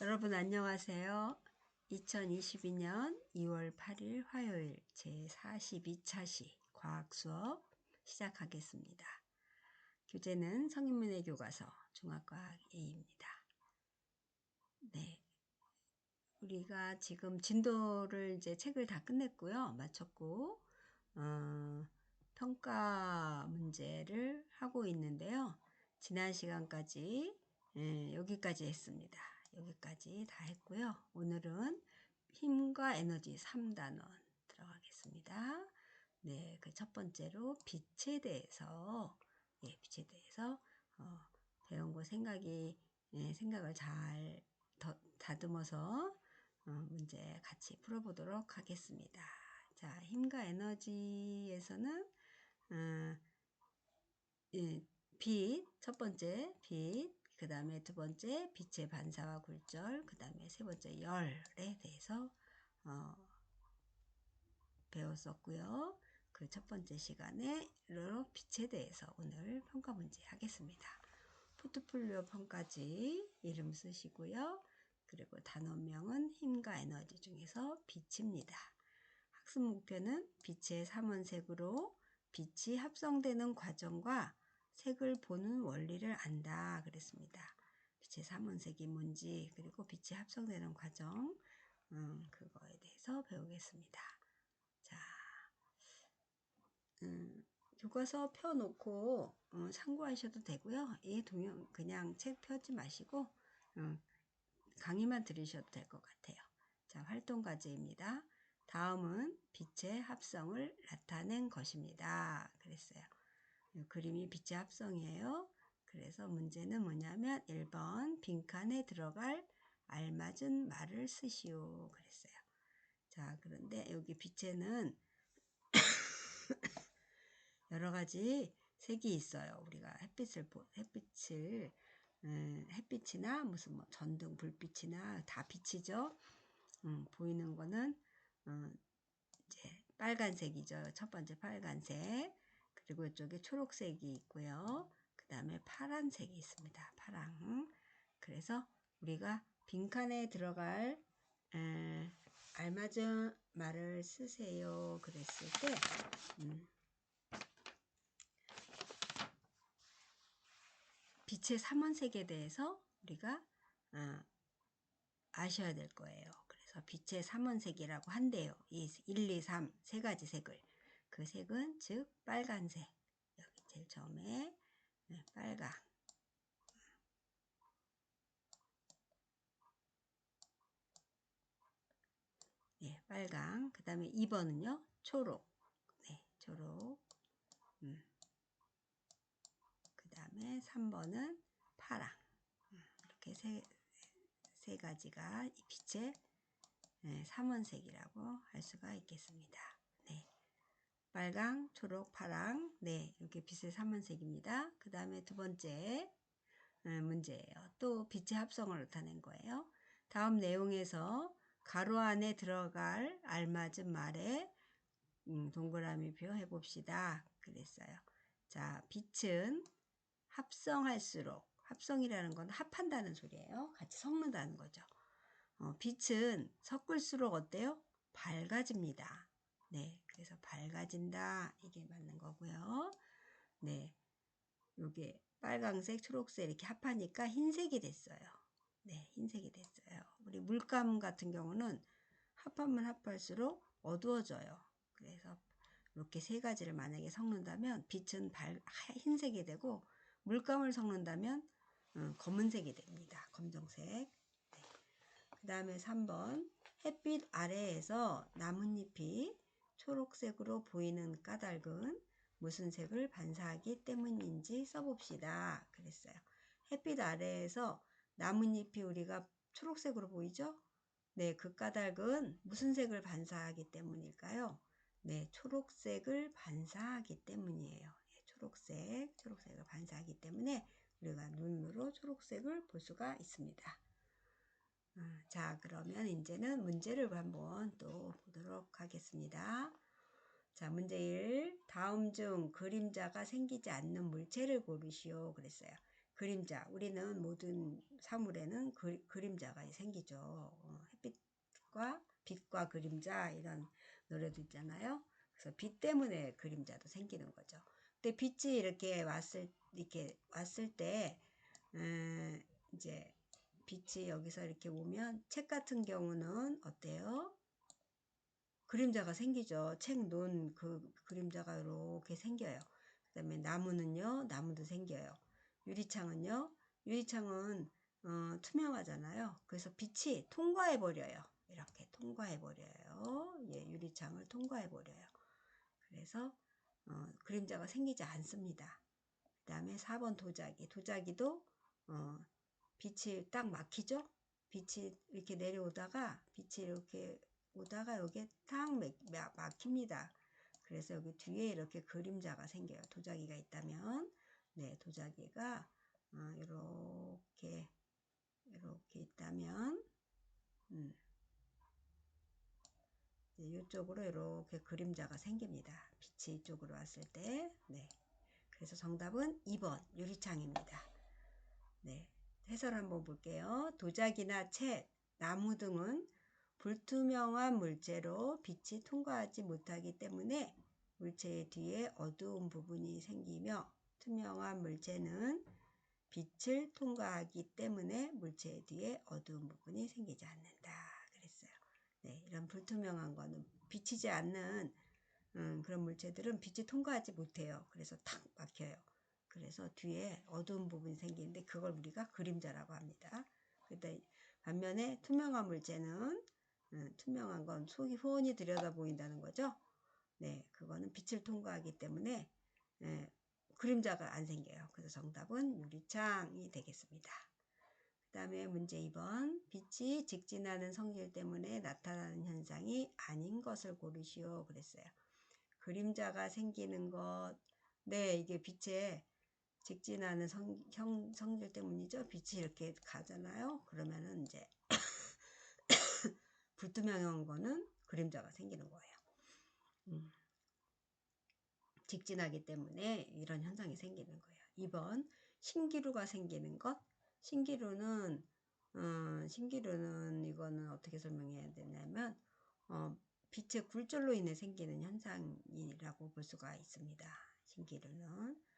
여러분 안녕하세요. 2022년 2월 8일 화요일 제42차 시 과학 수업 시작하겠습니다. 교재는 성인문의 교과서 중학과학 A입니다. 네. 우리가 지금 진도를 이제 책을 다 끝냈고요. 마쳤고 어, 평가 문제를 하고 있는데요. 지난 시간까지 예, 여기까지 했습니다. 여기까지 다 했고요. 오늘은 힘과 에너지 3단원 들어가겠습니다. 네, 그 첫 번째로 빛에 대해서 예, 빛에 대해서 어, 배운 거 생각이 예, 생각을 잘 더, 다듬어서 어, 문제 같이 풀어보도록 하겠습니다. 자, 힘과 에너지에서는 어, 예, 빛, 첫 번째 빛, 그 다음에 두 번째 빛의 반사와 굴절, 그 다음에 세 번째 열에 대해서 어, 배웠었고요. 그 첫 번째 시간에 빛에 대해서 오늘 평가 문제 하겠습니다. 포트폴리오 평가지 이름 쓰시고요. 그리고 단어명은 힘과 에너지 중에서 빛입니다. 학습 목표는 빛의 삼원색으로 빛이 합성되는 과정과 색을 보는 원리를 안다 그랬습니다. 빛의 삼원색이 뭔지 그리고 빛이 합성되는 과정 음, 그거에 대해서 배우겠습니다. 자, 음, 교과서 펴놓고 어, 참고하셔도 되고요. 이 동영 그냥 책 펴지 마시고 어, 강의만 들으셔도 될 것 같아요. 자, 활동 과제입니다. 다음은 빛의 합성을 나타낸 것입니다. 그랬어요. 그림이 빛의 합성이에요. 그래서 문제는 뭐냐면 1번 빈칸에 들어갈 알맞은 말을 쓰시오 그랬어요. 자 그런데 여기 빛에는 여러 가지 색이 있어요. 우리가 햇빛을 햇빛을 음, 햇빛이나 무슨 뭐 전등 불빛이나 다 빛이죠. 음, 보이는 거는 음, 이제 빨간색이죠. 첫 번째 빨간색. 그리고 이쪽에 초록색이 있고요. 그 다음에 파란색이 있습니다. 파랑. 그래서 우리가 빈칸에 들어갈 에, 알맞은 말을 쓰세요. 그랬을 때 음, 빛의 삼원색에 대해서 우리가 어, 아셔야 될 거예요. 그래서 빛의 삼원색이라고 한대요. 이 1, 2, 3 세 가지 색을. 그 색은 즉 빨간색. 여기 제일 처음에 네, 빨강. 네, 빨강. 그 다음에 2번은요 초록. 네, 초록. 음. 그 다음에 3번은 파랑. 음, 이렇게 세, 세 가지가 이 빛의 네, 삼원색이라고 할 수가 있겠습니다. 네. 빨강, 초록, 파랑 네 이렇게 빛의 삼원색입니다. 그 다음에 두 번째 음, 문제예요. 또 빛의 합성을 나타낸 거예요. 다음 내용에서 가로 안에 들어갈 알맞은 말에 음, 동그라미 표 해봅시다. 그랬어요. 자, 빛은 합성할수록 합성이라는 건 합한다는 소리예요. 같이 섞는다는 거죠. 어, 빛은 섞을수록 어때요? 밝아집니다. 네, 그래서 밝아진다. 이게 맞는 거고요. 네, 요게 빨강색, 초록색 이렇게 합하니까 흰색이 됐어요. 네, 흰색이 됐어요. 우리 물감 같은 경우는 합하면 합할수록 어두워져요. 그래서 이렇게 세 가지를 만약에 섞는다면 빛은 발, 흰색이 되고 물감을 섞는다면 음, 검은색이 됩니다. 검정색. 네. 그 다음에 3번 햇빛 아래에서 나뭇잎이 초록색으로 보이는 까닭은 무슨 색을 반사하기 때문인지 써봅시다. 그랬어요. 햇빛 아래에서 나뭇잎이 우리가 초록색으로 보이죠? 네, 그 까닭은 무슨 색을 반사하기 때문일까요? 네, 초록색을 반사하기 때문이에요. 네, 초록색, 초록색을 반사하기 때문에 우리가 눈으로 초록색을 볼 수가 있습니다. 어, 자 그러면 이제는 문제를 한번 또 보도록 하겠습니다. 자 문제 1 다음 중 그림자가 생기지 않는 물체를 고르시오 그랬어요. 그림자. 우리는 모든 사물에는 그, 그림자가 생기죠. 어, 햇빛과 빛과 그림자 이런 노래도 있잖아요. 그래서 빛 때문에 그림자도 생기는 거죠. 근데 빛이 이렇게 왔을 이렇게 왔을 때 음, 이제 빛이 여기서 이렇게 오면 책 같은 경우는 어때요? 그림자가 생기죠. 책 논 그 그림자가 이렇게 생겨요. 그 다음에 나무는요. 나무도 생겨요. 유리창은요. 유리창은 어, 투명하잖아요. 그래서 빛이 통과해 버려요. 이렇게 통과해 버려요. 예, 유리창을 통과해 버려요. 그래서 어, 그림자가 생기지 않습니다. 그 다음에 4번 도자기. 도자기도 어, 빛이 딱 막히죠? 빛이 이렇게 내려오다가 빛이 이렇게 오다가 여기에 딱 막힙니다. 그래서 여기 뒤에 이렇게 그림자가 생겨요. 도자기가 있다면 네, 도자기가 어, 이렇게 이렇게 있다면 음, 이쪽으로 이렇게 그림자가 생깁니다. 빛이 이쪽으로 왔을 때 네. 그래서 정답은 2번 유리창입니다. 네. 해설 한번 볼게요. 도자기나 책, 나무 등은 불투명한 물체로 빛이 통과하지 못하기 때문에 물체의 뒤에 어두운 부분이 생기며 투명한 물체는 빛을 통과하기 때문에 물체의 뒤에 어두운 부분이 생기지 않는다. 그랬어요. 네, 이런 불투명한 거는 비치지 않는 음, 그런 물체들은 빛이 통과하지 못해요. 그래서 탁 막혀요. 그래서 뒤에 어두운 부분이 생기는데 그걸 우리가 그림자라고 합니다. 반면에 투명한 물체는 음, 투명한 건 속이 후원이 들여다 보인다는 거죠. 네, 그거는 빛을 통과하기 때문에 예, 그림자가 안 생겨요. 그래서 정답은 유리창이 되겠습니다. 그 다음에 문제 2번 빛이 직진하는 성질 때문에 나타나는 현상이 아닌 것을 고르시오 그랬어요. 그림자가 생기는 것, 네 이게 빛에 직진하는 성, 형, 성질 때문이죠. 빛이 이렇게 가잖아요. 그러면은 이제 불투명한 거는 그림자가 생기는 거예요. 음. 직진하기 때문에 이런 현상이 생기는 거예요. 2번 신기루가 생기는 것. 신기루는 어, 신기루는 이거는 어떻게 설명해야 되냐면 어, 빛의 굴절로 인해 생기는 현상이라고 볼 수가 있습니다. 신기루는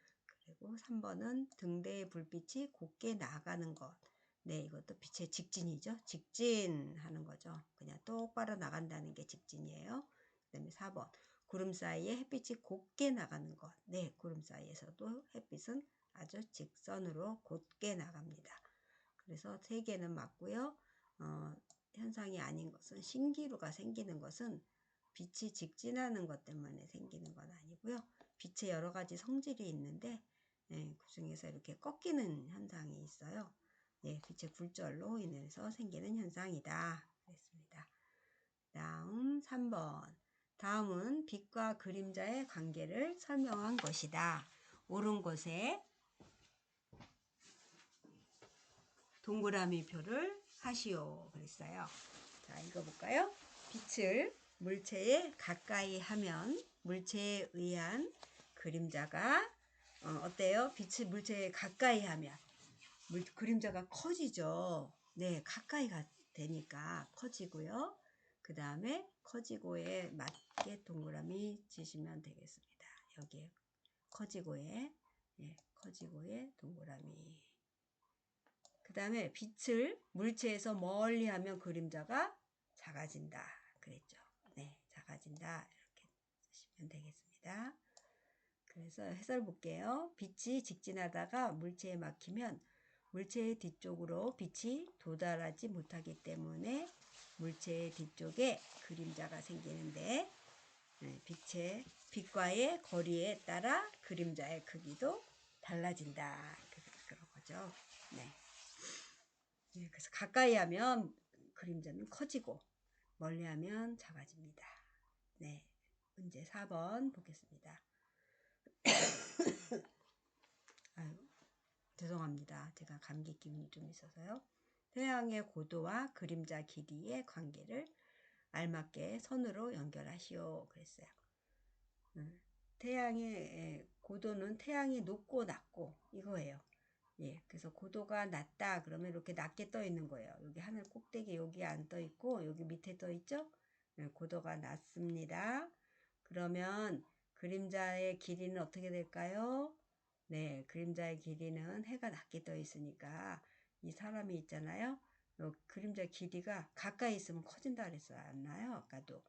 그리고 3번은 등대의 불빛이 곱게 나가는 것. 네, 이것도 빛의 직진이죠. 직진하는 거죠. 그냥 똑바로 나간다는 게 직진이에요. 그 다음에 4번 구름 사이에 햇빛이 곱게 나가는 것. 네, 구름 사이에서도 햇빛은 아주 직선으로 곧게 나갑니다. 그래서 세 개는 맞고요. 어, 현상이 아닌 것은 신기루가 생기는 것은 빛이 직진하는 것 때문에 생기는 건 아니고요. 빛의 여러 가지 성질이 있는데 네, 그 중에서 이렇게 꺾이는 현상이 있어요. 네, 빛의 굴절로 인해서 생기는 현상이다. 그랬습니다. 다음 3번. 다음은 빛과 그림자의 관계를 설명한 것이다. 옳은 곳에 동그라미 표를 하시오. 그랬어요. 자, 읽어볼까요? 빛을 물체에 가까이 하면 물체에 의한 그림자가 어, 때요 빛을 물체에 가까이 하면 물, 그림자가 커지죠. 네, 가까이 가, 되니까 커지고요. 그 다음에 커지고에 맞게 동그라미 치시면 되겠습니다. 여기에 커지고에 예, 커지고에 동그라미 그 다음에 빛을 물체에서 멀리 하면 그림자가 작아진다 그랬죠. 네, 작아진다 이렇게 쓰시면 되겠습니다. 그래서 해설 볼게요. 빛이 직진하다가 물체에 막히면 물체의 뒤쪽으로 빛이 도달하지 못하기 때문에 물체의 뒤쪽에 그림자가 생기는데 네, 빛의 빛과의 거리에 따라 그림자의 크기도 달라진다. 그런 거죠. 네. 네. 그래서 가까이 하면 그림자는 커지고 멀리 하면 작아집니다. 네. 문제 4번 보겠습니다. 아유, 죄송합니다. 제가 감기 기운이 좀 있어서요. 태양의 고도와 그림자 길이의 관계를 알맞게 선으로 연결하시오. 그랬어요. 음, 태양의 고도는 태양이 높고 낮고 이거예요. 예, 그래서 고도가 낮다 그러면 이렇게 낮게 떠 있는 거예요. 여기 하늘 꼭대기 여기 안 떠 있고 여기 밑에 떠 있죠? 네, 고도가 낮습니다. 그러면 그림자의 길이는 어떻게 될까요? 네, 그림자의 길이는 해가 낮게 떠 있으니까 이 사람이 있잖아요. 요 그림자 길이가 가까이 있으면 커진다 그랬어요. 않나요? 아까도.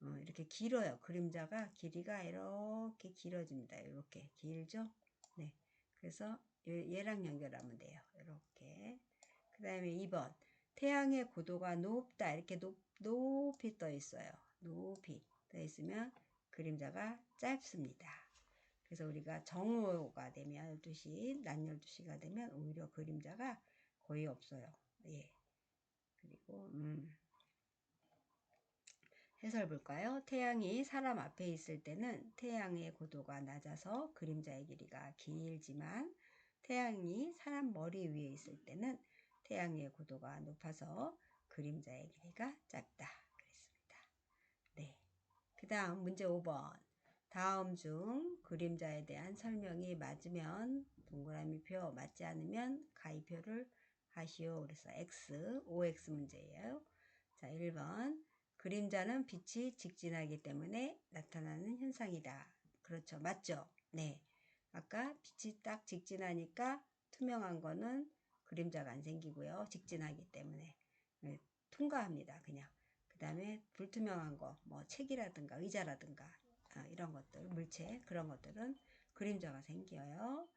어, 이렇게 길어요. 그림자가 길이가 이렇게 길어집니다. 이렇게 길죠? 네. 그래서 얘랑 연결하면 돼요. 이렇게. 그 다음에 2번. 태양의 고도가 높다. 이렇게 높, 높이 떠 있어요. 높이 떠 있으면 그림자가 짧습니다. 그래서 우리가 정오가 되면 12시, 낮 12시가 되면 오히려 그림자가 거의 없어요. 예. 그리고 음. 해설 볼까요? 태양이 사람 앞에 있을 때는 태양의 고도가 낮아서 그림자의 길이가 길지만 태양이 사람 머리 위에 있을 때는 태양의 고도가 높아서 그림자의 길이가. 그랬습니다. 네. 그 다음 문제 5번. 다음 중 그림자에 대한 설명이 맞으면 동그라미 표 맞지 않으면 가위표를 하시오. 그래서 X, OX 문제예요. 자, 1번. 그림자는 빛이 직진하기 때문에 나타나는 현상이다. 그렇죠. 맞죠? 네. 아까 빛이 딱 직진하니까 투명한 거는 그림자가 안 생기고요. 직진하기 때문에. 네, 통과합니다. 그냥. 그 다음에 불투명한 거, 뭐 책이라든가 의자라든가 아, 이런 것들, 물체 그런 것들은 그림자가 생겨요.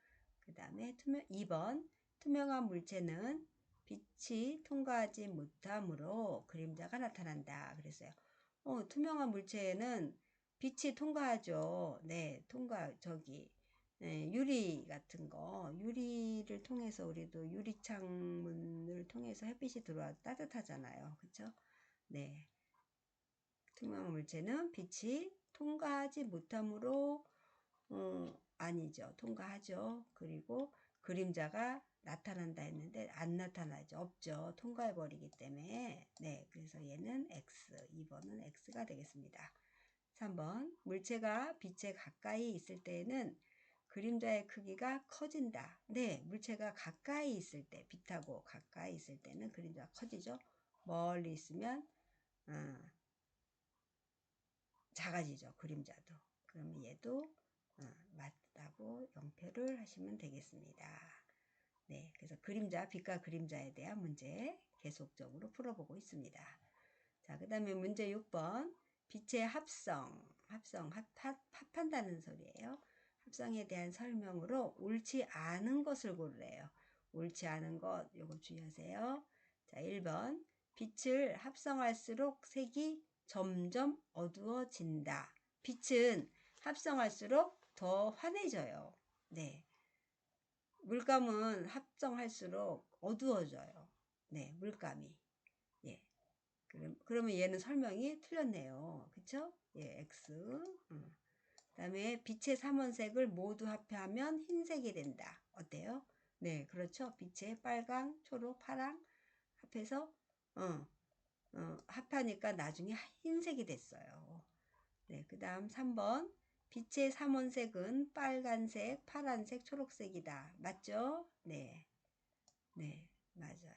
그 다음에 투명 2번 투명한 물체는 빛이 통과하지 못하므로 그림자가 나타난다. 그랬어요. 어, 투명한 물체에는 빛이 통과하죠. 네, 통과, 저기, 네, 유리 같은 거, 유리를 통해서 우리도 유리 창문을 통해서 햇빛이 들어와 따뜻하잖아요. 그쵸? 네. 투명한 물체는 빛이 통과하지 못하므로, 어, 아니죠. 통과하죠. 그리고 그림자가 나타난다 했는데 안 나타나죠. 없죠. 통과해 버리기 때문에 네, 그래서 얘는 X, 2번은 X가 되겠습니다. 3번 물체가 빛에 가까이 있을 때에는 그림자의 크기가 커진다. 네, 물체가 가까이 있을 때, 빛하고 가까이 있을 때는 그림자가 커지죠. 멀리 있으면 어, 작아지죠. 그림자도. 그럼 얘도 어, 맞다고 영표를 하시면 되겠습니다. 네, 그래서 그림자, 빛과 그림자에 대한 문제 계속적으로 풀어보고 있습니다. 자, 그 다음에 문제 6번. 빛의 합성, 합성, 합한다는 소리예요. 합성에 대한 설명으로 옳지 않은 것을 고르래요. 옳지 않은 것, 요거 주의하세요. 자, 1번. 빛을 합성할수록 색이 점점 어두워진다. 빛은 합성할수록 더 환해져요. 네. 물감은 합성할수록 어두워져요. 네, 물감이. 예. 그럼, 그러면 얘는 설명이 틀렸네요. 그쵸? 예, X. 음. 그 다음에 빛의 삼원색을 모두 합하면 흰색이 된다. 어때요? 네, 그렇죠. 빛의 빨강, 초록, 파랑 합해서, 어, 어, 합하니까 나중에 흰색이 됐어요. 네, 그 다음 3번. 빛의 삼원색은 빨간색, 파란색, 초록색이다. 맞죠? 네. 네, 맞아요.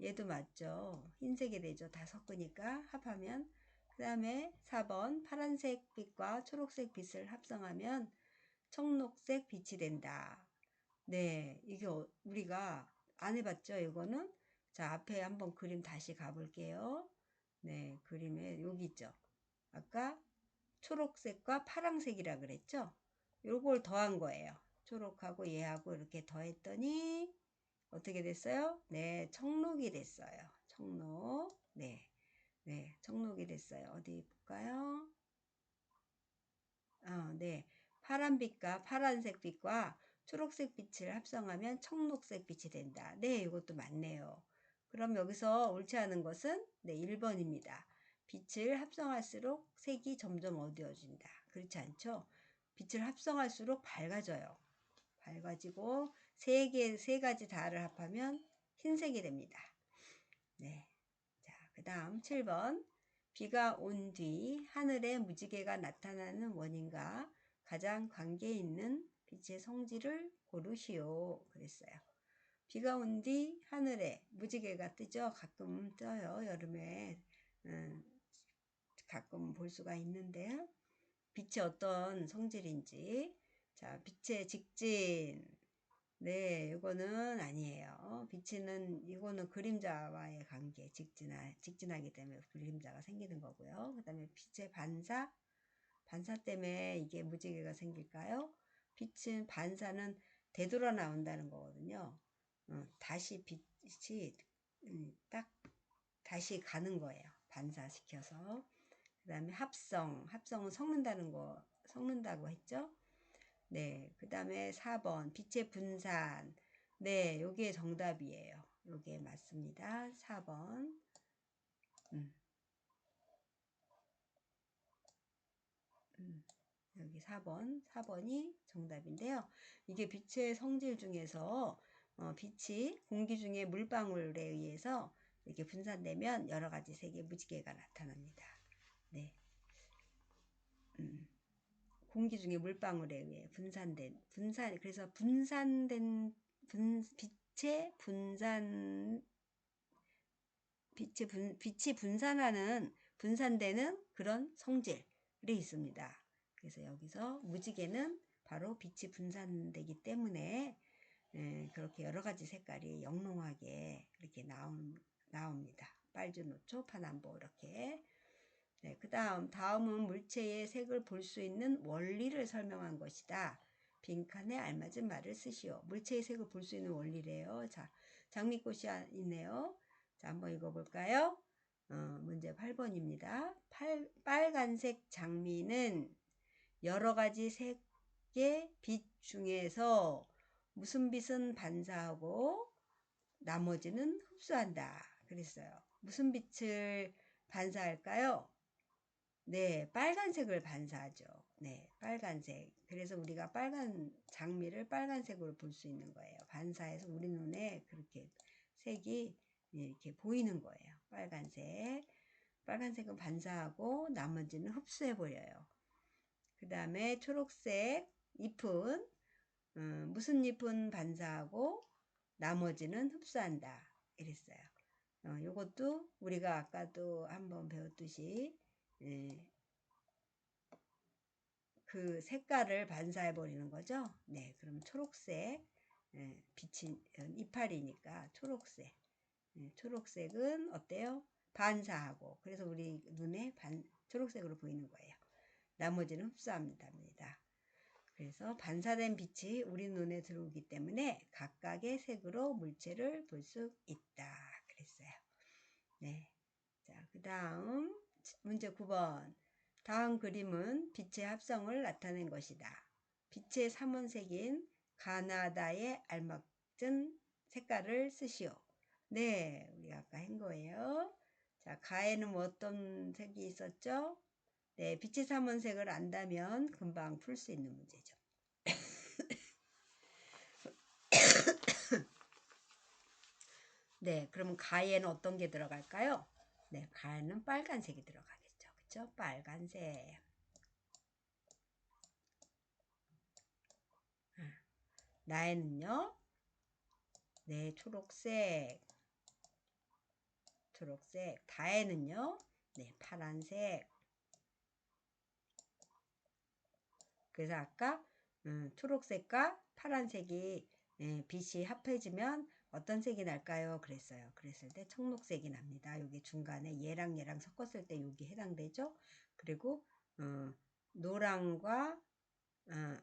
얘도 맞죠? 흰색이 되죠. 다 섞으니까 합하면. 그 다음에 4번 파란색 빛과 초록색 빛을 합성하면 청록색 빛이 된다. 네, 이게 어, 우리가 안 해봤죠? 이거는. 자, 앞에 한번 그림 다시 가볼게요. 네, 그림에 여기 있죠. 아까 초록색과 파랑색이라 그랬죠? 요걸 더한 거예요. 초록하고 얘하고 이렇게 더했더니 어떻게 됐어요? 네, 청록이 됐어요. 청록. 네. 네, 청록이 됐어요. 어디 볼까요? 어, 네. 파란 빛과 파란색 빛과 초록색 빛을 합성하면 청록색 빛이 된다. 네, 이것도 맞네요. 그럼 여기서 옳지 않은 것은 네, 1번입니다. 빛을 합성할수록 색이 점점 어두워진다. 그렇지 않죠? 빛을 합성할수록 밝아져요. 밝아지고 세 개, 세 가지 다를 합하면 흰색이 됩니다. 네. 자, 그 다음 7번. 비가 온 뒤 하늘에 무지개가 나타나는 원인과 가장 관계 있는 빛의 성질을 고르시오. 그랬어요. 비가 온 뒤 하늘에 무지개가 뜨죠. 가끔 떠요. 여름에 음, 가끔 볼 수가 있는데 빛이 어떤 성질인지 자 빛의 직진 네 이거는 아니에요. 빛은 이거는 그림자와의 관계 직진하, 직진하기 때문에 그림자가 생기는 거고요. 그 다음에 빛의 반사 반사 때문에 이게 무지개가 생길까요? 빛은 반사는 되돌아 나온다는 거거든요. 어, 다시 빛이 음, 딱 다시 가는 거예요. 반사시켜서. 그 다음에 합성. 합성은 섞는다는 거, 섞는다고 했죠? 네. 그 다음에 4번. 빛의 분산. 네. 요게 정답이에요. 요게 맞습니다. 4번. 음. 음. 여기 4번. 4번이 정답인데요. 이게 빛의 성질 중에서 어, 빛이 공기 중에 물방울에 의해서 이렇게 분산되면 여러 가지 색의 무지개가 나타납니다. 네. 음, 공기 중에 물방울에 의해 분산된 분산 그래서 분산된 분 빛의 분산 빛의 분 빛이 분산하는 분산되는 그런 성질이 있습니다. 그래서 여기서 무지개는 바로 빛이 분산되기 때문에 예, 그렇게 여러 가지 색깔이 영롱하게 이렇게 나온, 나옵니다. 빨주노초, 파남보 이렇게. 네, 그 다음 다음은 물체의 색을 볼 수 있는 원리를 설명한 것이다. 빈칸에 알맞은 말을 쓰시오. 물체의 색을 볼 수 있는 원리래요. 자, 장미꽃이 있네요. 자, 한번 읽어볼까요? 어, 문제 8번입니다. 팔, 빨간색 장미는 여러 가지 색의 빛 중에서 무슨 빛은 반사하고 나머지는 흡수한다. 그랬어요. 무슨 빛을 반사할까요? 네, 빨간색을 반사하죠. 네, 빨간색. 그래서 우리가 빨간 장미를 빨간색으로 볼 수 있는 거예요. 반사해서 우리 눈에 그렇게 색이 이렇게 보이는 거예요. 빨간색. 빨간색은 반사하고 나머지는 흡수해 버려요. 그 다음에 초록색 잎은 음, 무슨 잎은 반사하고 나머지는 흡수한다. 이랬어요. 어, 이것도 우리가 아까도 한번 배웠듯이 예, 그 색깔을 반사해 버리는 거죠. 네, 그럼 초록색 예, 빛이 어, 이파리니까 초록색. 예, 초록색은 어때요? 반사하고 그래서 우리 눈에 반, 초록색으로 보이는 거예요. 나머지는 흡수합니다. 그래서 반사된 빛이 우리 눈에 들어오기 때문에 각각의 색으로 물체를 볼 수 있다. 그랬어요. 네. 자, 그 다음 문제 9번. 다음 그림은 빛의 합성을 나타낸 것이다. 빛의 삼원색인 가나다의 알맞은 색깔을 쓰시오. 네, 우리 아까 한 거예요. 자, 가에는 뭐 어떤 색이 있었죠? 네, 빛의 삼원색을 안다면 금방 풀 수 있는 문제죠. 네, 그러면 가에는 어떤 게 들어갈까요? 네, 가에는 빨간색이 들어가겠죠. 그쵸? 빨간색. 나에는요, 네, 초록색. 초록색. 다에는요, 네, 파란색. 그래서 아까 음, 초록색과 파란색이 예, 빛이 합해지면 어떤 색이 날까요? 그랬어요. 그랬을 때 청록색이 납니다. 여기 중간에 얘랑 얘랑 섞었을 때 여기 해당되죠. 그리고 어, 노랑과 어,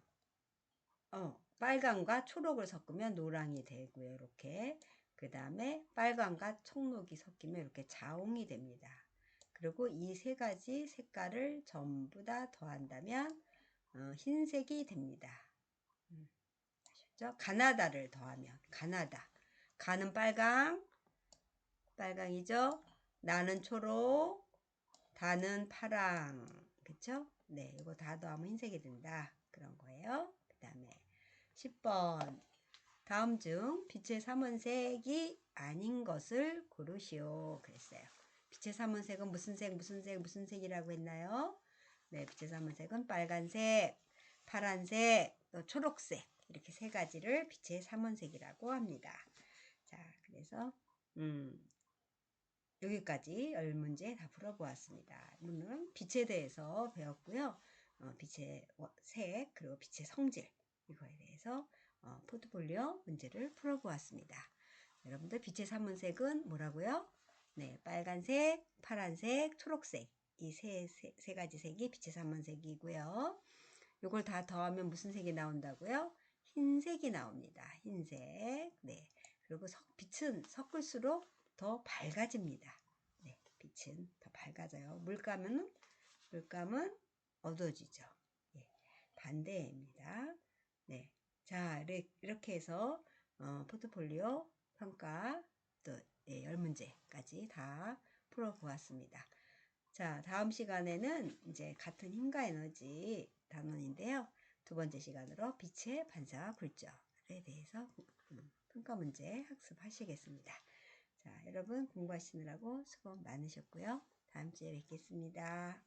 어, 빨강과 초록을 섞으면 노랑이 되고요. 이렇게 그 다음에 빨강과 청록이 섞이면 이렇게 자홍이 됩니다. 그리고 이 세 가지 색깔을 전부 다 더한다면 어, 흰색이 됩니다. 음, 아셨죠? 가나다를 더하면 가나다. 가는 빨강, 빨강이죠? 나는 초록, 다는 파랑. 그쵸? 네, 이거 다 더하면 흰색이 된다. 그런 거예요. 그 다음에 10번. 다음 중 빛의 삼원색이 아닌 것을 고르시오. 그랬어요. 빛의 삼원색은 무슨 색, 무슨 색, 무슨 색이라고 했나요? 네, 빛의 삼원색은 빨간색. 파란색, 또 초록색 이렇게 세 가지를 빛의 삼원색이라고 합니다. 자, 그래서 음, 여기까지 열 문제 다 풀어보았습니다. 오늘은 빛에 대해서 배웠고요. 어, 빛의 색 그리고 빛의 성질 이거에 대해서 어, 포트폴리오 문제를 풀어보았습니다. 여러분들 빛의 삼원색은 뭐라고요? 네, 빨간색, 파란색, 초록색 이세세 가지 색이 빛의 삼원색이고요. 이걸 다 더하면 무슨 색이 나온다고요? 흰색이 나옵니다. 흰색. 네. 그리고 석, 빛은 섞을수록 더 밝아집니다. 네. 빛은 더 밝아져요. 물감은 물감은 어두워지죠. 예. 반대입니다. 네. 자, 이렇게 해서 어, 포트폴리오 평가 또 예, 10문제까지 다 풀어보았습니다. 자, 다음 시간에는 이제 같은 힘과 에너지 단원인데요. 두 번째 시간으로 빛의 반사와 굴절에 대해서 음, 평가 문제 학습하시겠습니다. 자, 여러분 공부하시느라고 수고 많으셨고요. 다음 주에 뵙겠습니다.